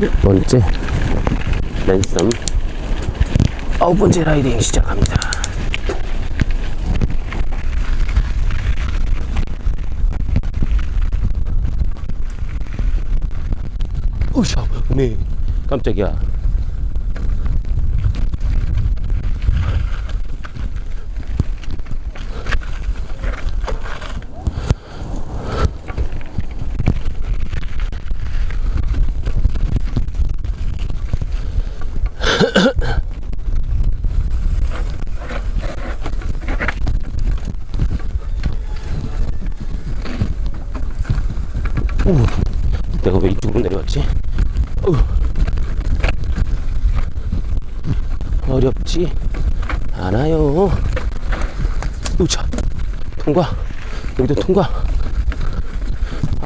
번째 랜섬 아홉 번째 라이딩 시작합니다. 으쌰, 네. 깜짝이야. 내가 왜 이쪽으로 내려왔지? 어휴. 어렵지 않아요. 우차 통과. 여기도 통과.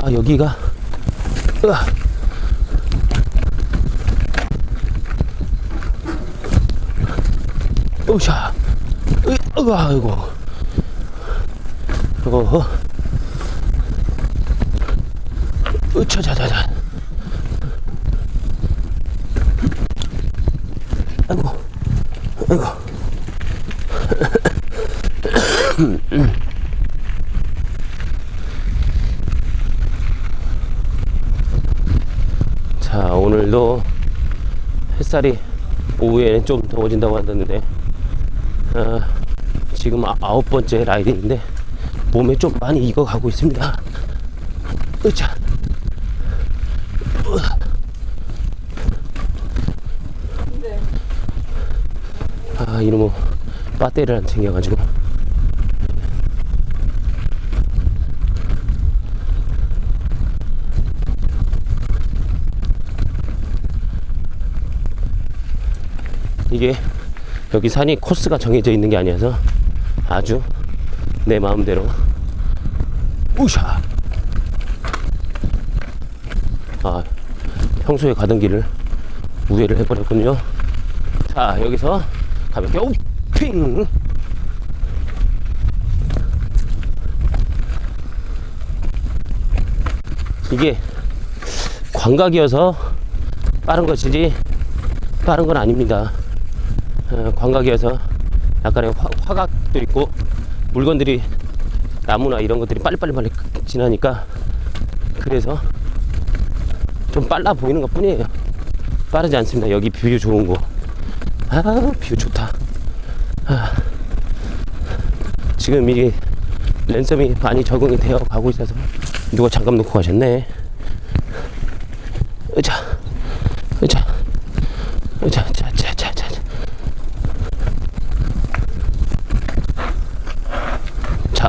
아 여기가 으아. 으, 으아 아이고. 어허. 으차자자자. 아이고, 아이고. 자, 오늘도 햇살이 오후에는 좀 더워진다고 하던데, 아, 지금 아- 아홉 번째 라이딩인데, 몸에 좀 많이 익어가고 있습니다. 으차. 아 이놈의 배터리를 안 챙겨가지고. 이게 여기 산이 코스가 정해져 있는 게 아니어서 아주 내 마음대로. 우샤! 아 평소에 가던 길을 우회를 해버렸군요. 자 여기서 가볍게 오 핑! 이게 광각이어서 빠른 것이지 빠른 건 아닙니다. 어, 광각이어서 약간의 화, 화각도 있고 물건들이 나무나 이런 것들이 빨리빨리 빨리 지나니까 그래서 좀 빨라 보이는 것 뿐이에요 빠르지 않습니다 여기 뷰 좋은 곳 아, 뷰 좋다. 아, 지금 이 랜섬이 많이 적응이 되어 가고 있어서 누가 잠깐 놓고 가셨네. 으자, 으자, 으자, 자, 자, 자, 자. 자,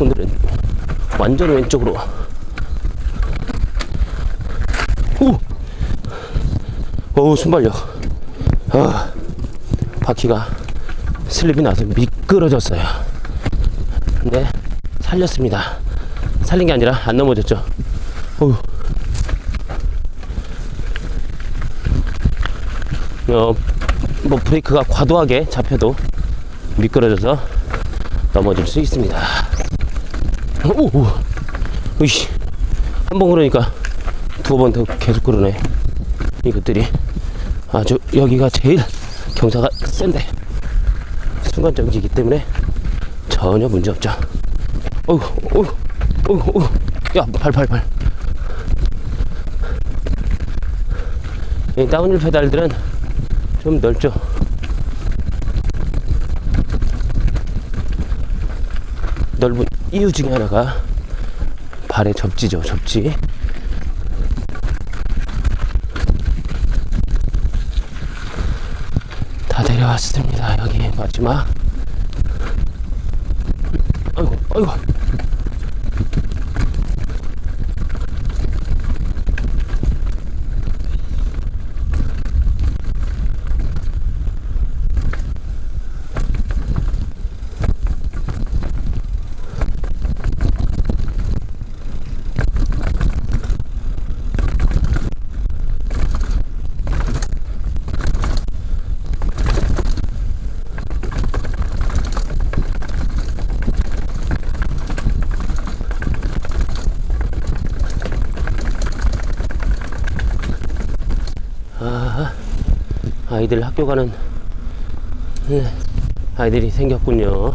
오늘은 완전 왼쪽으로. 오, 오, 순발력. 아, 바퀴가 슬립이 나서 미끄러졌어요. 근데 살렸습니다. 살린 게 아니라 안 넘어졌죠. 어휴. 어, 뭐 브레이크가 과도하게 잡혀도 미끄러져서 넘어질 수 있습니다. 오, 오, 으이씨. 한 번 그러니까 두 번 더 계속 그러네. 이것들이. 아주 여기가 제일 경사가 센데 순간 정지이기 때문에 전혀 문제 없죠. 어우, 어우, 어우, 어우, 야, 발, 발, 발. 이 다운힐 페달들은 좀 넓죠. 넓은 이유 중에 하나가 발의 접지죠, 접지. 다 내려왔습니다. 여기 마지막. 아이고, 아이고. 아이들 학교 가는 네, 아이들이 생겼군요.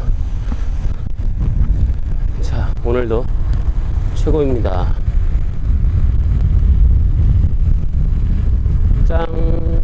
자, 오늘도 최고입니다. 짱.